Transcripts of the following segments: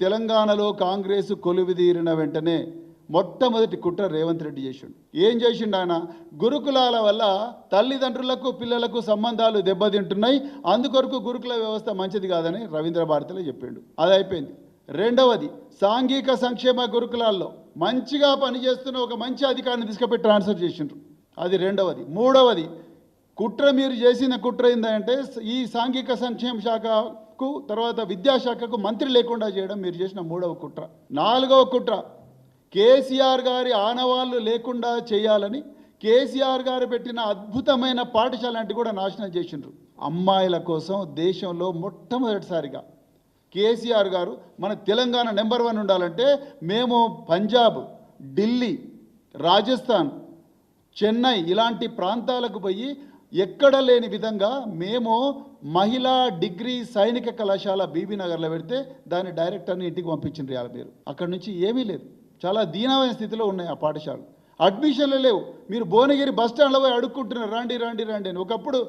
తెలంగాణలో కాంగ్రెస్ కొలువిదీరిన వెంటనే మొట్టమొదటి కుట్ర రేవంత్ రెడ్డి చేసిండు. ఏం చేసిండు ఆయన? గురుకులాల వల్ల తల్లిదండ్రులకు పిల్లలకు సంబంధాలు దెబ్బతింటున్నాయి. అందుకొరకు గురుకుల వ్యవస్థ మంచిది కాదని రవీంద్ర భారతిలో చెప్పిండు. అది అయిపోయింది. రెండవది సాంఘిక సంక్షేమ గురుకులాల్లో మంచిగా పనిచేస్తున్న ఒక మంచి అధికారిని తీసుకుపోయి ట్రాన్స్ఫర్ చేసిండ్రు. అది రెండవది. మూడవది కుట్ర మీరు చేసిన కుట్ర ఏంటంటే ఈ సాంఘిక సంక్షేమ శాఖకు తర్వాత విద్యాశాఖకు మంత్రి లేకుండా చేయడం మీరు చేసిన మూడవ కుట్ర. నాలుగవ కుట్ర కేసీఆర్ గారి ఆనవాళ్ళు లేకుండా చేయాలని కేసీఆర్ గారు పెట్టిన అద్భుతమైన పాఠశాల అంటే కూడా నాశనం చేసిండ్రు. అమ్మాయిల కోసం దేశంలో మొట్టమొదటిసారిగా కేసీఆర్ గారు మన తెలంగాణ నెంబర్ వన్ ఉండాలంటే మేము పంజాబ్ ఢిల్లీ రాజస్థాన్ చెన్నై ఇలాంటి ప్రాంతాలకు పోయి ఎక్కడ లేని విధంగా మేము మహిళా డిగ్రీ సైనిక కళాశాల బీబీ నగర్లో పెడితే దాని డైరెక్టర్ని ఇంటికి పంపించిండ్రు ఇవాళ మీరు. అక్కడ నుంచి ఏమీ లేదు. చాలా దీనమైన స్థితిలో ఉన్నాయి ఆ పాఠశాలలు. అడ్మిషన్లు లేవు. మీరు భువనగిరి బస్ స్టాండ్లో పోయి అడుక్కుంటున్నారు. రండి రండి రండి అని. ఒకప్పుడు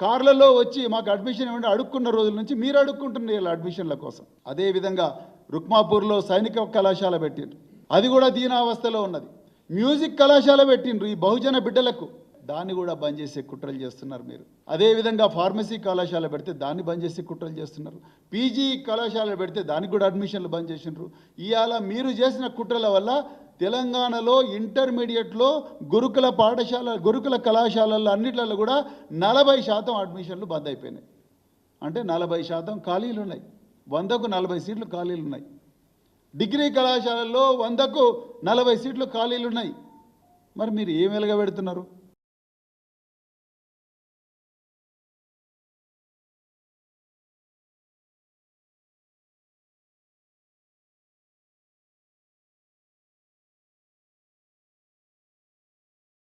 కార్లలో వచ్చి మాకు అడ్మిషన్ ఇవ్వండి అడుక్కున్న రోజుల నుంచి మీరు అడుక్కుంటున్నారు ఇలా అడ్మిషన్ల కోసం. అదేవిధంగా రుక్మాపూర్లో సైనిక కళాశాల పెట్టిండ్రు. అది కూడా దీనావస్థలో ఉన్నది. మ్యూజిక్ కళాశాల పెట్టిండ్రు ఈ బహుజన బిడ్డలకు. దాన్ని కూడా బంద్ చేసే కుట్రలు చేస్తున్నారు మీరు. అదేవిధంగా ఫార్మసీ కళాశాల పెడితే దాన్ని బంద్ చేసే కుట్రలు చేస్తున్నారు. పీజీ కళాశాల పెడితే దానికి కూడా అడ్మిషన్లు బంద్ చేసిండ్రు. ఇవాళ మీరు చేసిన కుట్రల వల్ల తెలంగాణలో ఇంటర్మీడియట్లో గురుకుల పాఠశాల గురుకుల కళాశాలల్లో అన్నిట్లలో కూడా నలభై శాతం అడ్మిషన్లు బంద్ అయిపోయినాయి. అంటే నలభై శాతం ఖాళీలు ఉన్నాయి. వందకు నలభై సీట్లు ఖాళీలు ఉన్నాయి. డిగ్రీ కళాశాలల్లో వందకు నలభై సీట్లు ఖాళీలు ఉన్నాయి. మరి మీరు ఏం వెలగబెడుతున్నారు?